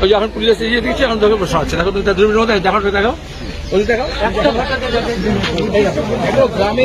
ওই যে এখন পুলিশ এসে দিচ্ছে এখন তোকে বসা হচ্ছে দেখো দুটা দূরবীনের মধ্যে দেখো দেখো ওই দেখো, একটা গ্রামে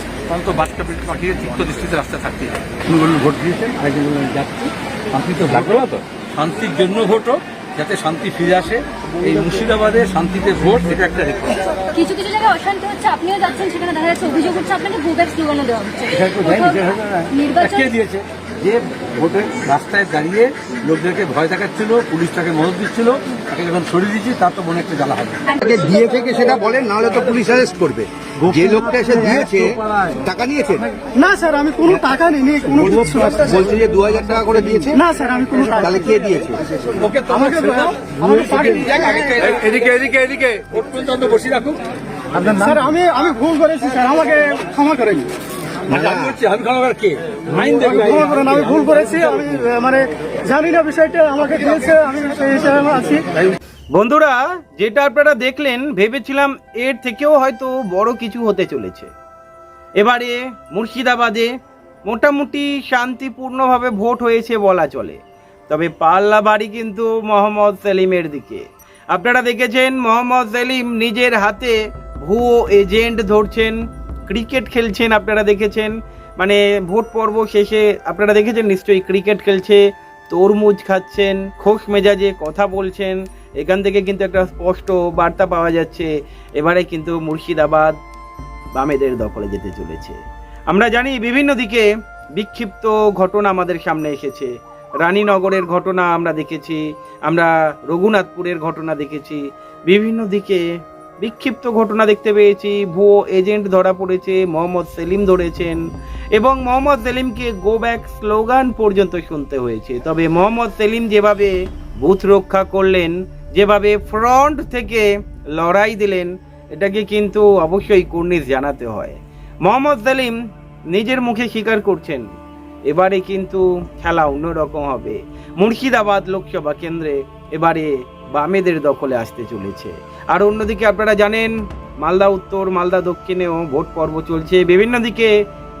তখন তো বাচ্চা পাখির চিত্ত দৃষ্টিতে রাস্তায় থাকতে তুমি বললেন ভোট দিয়েছেন আরেকজন বললেন যাচ্ছি। শান্তি তো ভোট। হলো তো? শান্তির জন্য ভোট হোক, যাতে শান্তি ফিরে আসে। এই মুর্শিদাবাদে শান্তিতে ভোট এটা একটা রিকোয়েস্ট কিছু কিছু জায়গায় অশান্তি হচ্ছে আপনিও যাচ্ছেন সেখানে দেখা যাচ্ছে অভিযোগ হচ্ছে আপনাকে ভোগার স্লোগানও দেওয়া হচ্ছে। নির্বাচন কে দিয়েছে। যে ভোটের রাস্তায় দাঁড়িয়ে লোকদেরকে ভয় দেখাচ্ছিল পুলিশ তাকে মদত দিচ্ছিল তাকে যখন সরিয়ে দিচ্ছি তার তো মনে একটা জ্বালা হবে। তাকে দিয়ে থেকে সেটা বলেন নাহলে তো পুলিশ অ্যারেস্ট করবে। যে লোকটা এসে দিয়েছে টাকা নিয়েছে না স্যার আমি কোনো টাকা নিইনি কোনো কিছু না। বলছে যে দু হাজার টাকা করে দিয়েছে? না স্যার আমি কোনো তাহলে কে দিয়েছে? ওকে দিন। এদিকে এদিকে এদিকে বসে রাখুন স্যার আমি আমি ভুল করেছি স্যার আমাকে ক্ষমা করেন। আমি ভুল করেছি আমি মানে জানি না বিষয়টা আমাকে দিয়েছে আমি সেই হিসাবে আছি। বন্ধুরা যেটা আপনারা দেখলেন ভেবেছিলাম এর থেকেও হয়তো বড় কিছু হতে চলেছে। এবারে মুর্শিদাবাদে মোটামুটি শান্তিপূর্ণভাবে ভোট হয়েছে বলা চলে। তবে পাল্লা বাড়ি কিন্তু মোহাম্মদ সেলিমের দিকে। আপনারা দেখেছেন মোহাম্মদ সেলিম নিজের হাতে ভুয়ো এজেন্ট ধরছেন। ক্রিকেট খেলছেন আপনারা দেখেছেন। মানে ভোট পর্ব শেষে আপনারা দেখেছেন নিশ্চয়ই ক্রিকেট খেলছে, তরমুজ খাচ্ছেন, খোশ মেজাজে কথা বলছেন। এখান থেকে কিন্তু একটা স্পষ্ট বার্তা পাওয়া যাচ্ছে, এবারে কিন্তু মুর্শিদাবাদ বামেদের দখলে যেতে চলেছে। আমরা জানি বিভিন্ন দিকে বিক্ষিপ্ত ঘটনা আমাদের সামনে এসেছে। রানীনগরের ঘটনা আমরা দেখেছি, আমরা রঘুনাথপুরের ঘটনা দেখেছি। বিভিন্ন দিকে বিক্ষিপ্ত ঘটনা দেখতে পেয়েছি। ভুয়ো এজেন্ট ধরা পড়েছে, মোহাম্মদ সেলিম ধরেছেন এবং মোহাম্মদ সেলিমকে গো ব্যাক স্লোগান পর্যন্ত শুনতে হয়েছে। তবে মোহাম্মদ সেলিম যেভাবে বুথ রক্ষা করলেন, যেভাবে ফ্রন্ট থেকে লড়াই দিলেন, এটাকে কিন্তু অবশ্যই কুর্নিশ জানাতে হয়। মোহাম্মদ সেলিম নিজের মুখে স্বীকার করছেন, এবারে কিন্তু খেলা অন্যরকম হবে। মুর্শিদাবাদ লোকসভা কেন্দ্রে এবারে বামেদের দখলে আসতে চলেছে। আর অন্যদিকে আপনারা জানেন, মালদা উত্তর, মালদা দক্ষিণেও ভোট পর্ব চলছে। বিভিন্ন দিকে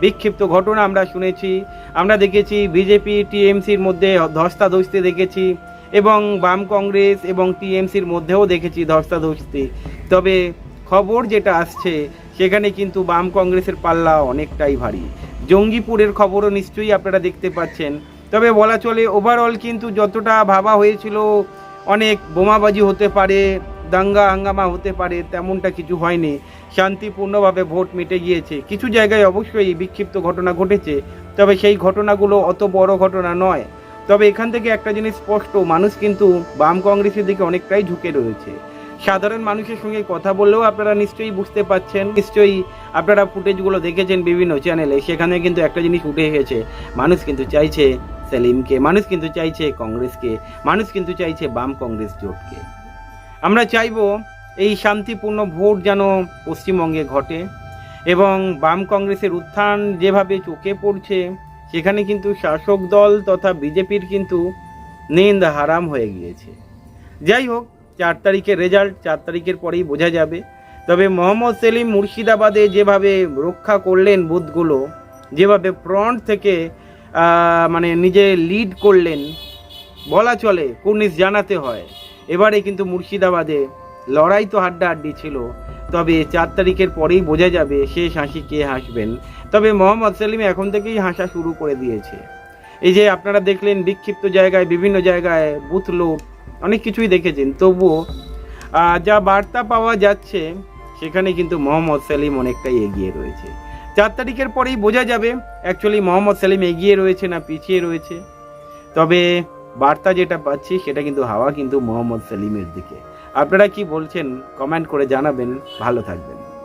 বিক্ষিপ্ত ঘটনা আমরা শুনেছি। আমরা দেখেছি বিজেপি, টিএমসির মধ্যে ধস্তাধস্তি দেখেছি এবং বাম কংগ্রেস এবং টিএমসির মধ্যেও দেখেছি ধস্তাধস্তি। তবে খবর যেটা আসছে, সেখানে কিন্তু বাম কংগ্রেসের পাল্লা অনেকটাই ভারী। জঙ্গিপুরের খবরও নিশ্চয়ই আপনারা দেখতে পাচ্ছেন। তবে বলা চলে ওভারঅল কিন্তু যতটা ভাবা হয়েছিল অনেক বোমাবাজি হতে পারে, দাঙ্গা হাঙ্গামা হতে পারে, তেমনটা কিছু হয়নি। শান্তিপূর্ণভাবে ভোট মিটে গিয়েছে। কিছু জায়গায় অবশ্যই বিক্ষিপ্ত ঘটনা ঘটেছে, তবে সেই ঘটনাগুলো অত বড় ঘটনা নয়। তবে এখান থেকে একটা জিনিস স্পষ্ট, মানুষ কিন্তু বাম কংগ্রেসের দিকে অনেকটাই ঝুঁকে রয়েছে। সাধারণ মানুষের সঙ্গে কথা বললেও আপনারা নিশ্চয়ই বুঝতে পাচ্ছেন, নিশ্চয়ই আপনারা ফুটেজগুলো দেখেছেন বিভিন্ন চ্যানেলে, সেখানে কিন্তু একটা জিনিস উঠে এসেছে। মানুষ কিন্তু চাইছে সেলিমকে, মানুষ কিন্তু চাইছে কংগ্রেসকে, মানুষ কিন্তু চাইছে বাম কংগ্রেস জোটকে। আমরা চাইব এই শান্তিপূর্ণ ভোট যেন পশ্চিমবঙ্গে ঘটে এবং বাম কংগ্রেসের উত্থান যেভাবে চোখে পড়ছে, সেখানে কিন্তু শাসক দল তথা বিজেপির কিন্তু নিন্দ হারাম হয়ে গিয়েছে। যাই হোক, চার তারিখের রেজাল্ট চার তারিখের পরেই বোঝা যাবে। তবে মোহাম্মদ সেলিম মুর্শিদাবাদে যেভাবে রক্ষা করলেন বুথগুলো, যেভাবে ফ্রন্ট থেকে মানে নিজে লিড করলেন। বলা চলে, কুর্নিশ জানাতে হয়। এবারে কিন্তু মুর্শিদাবাদে লড়াই তো হাড্ডাহাড্ডি ছিল, তবে চার তারিখের পরেই বোঝা যাবে শেষ হাসি কে হাসবেন। তবে মোহাম্মদ সেলিম এখন থেকেই হাসা শুরু করে দিয়েছে। এই যে আপনারা দেখলেন বিক্ষিপ্ত জায়গায়, বিভিন্ন জায়গায় বুথ লোট অনেক কিছুই দেখেছেন। তবুও যা বার্তা পাওয়া যাচ্ছে, সেখানে কিন্তু মোহাম্মদ সেলিম অনেকটাই এগিয়ে রয়েছে। চার তারিখের পরেই বোঝা যাবে অ্যাকচুয়ালি মোহাম্মদ সেলিম এগিয়ে রয়েছে না পিছিয়ে রয়েছে। তবে বার্তা যেটা পাচ্ছি সেটা কিন্তু হাওয়া কিন্তু মোহাম্মদ সেলিমের দিকে। আপনারা কি বলছেন কমেন্ট করে জানাবেন, ভালো থাকবেন।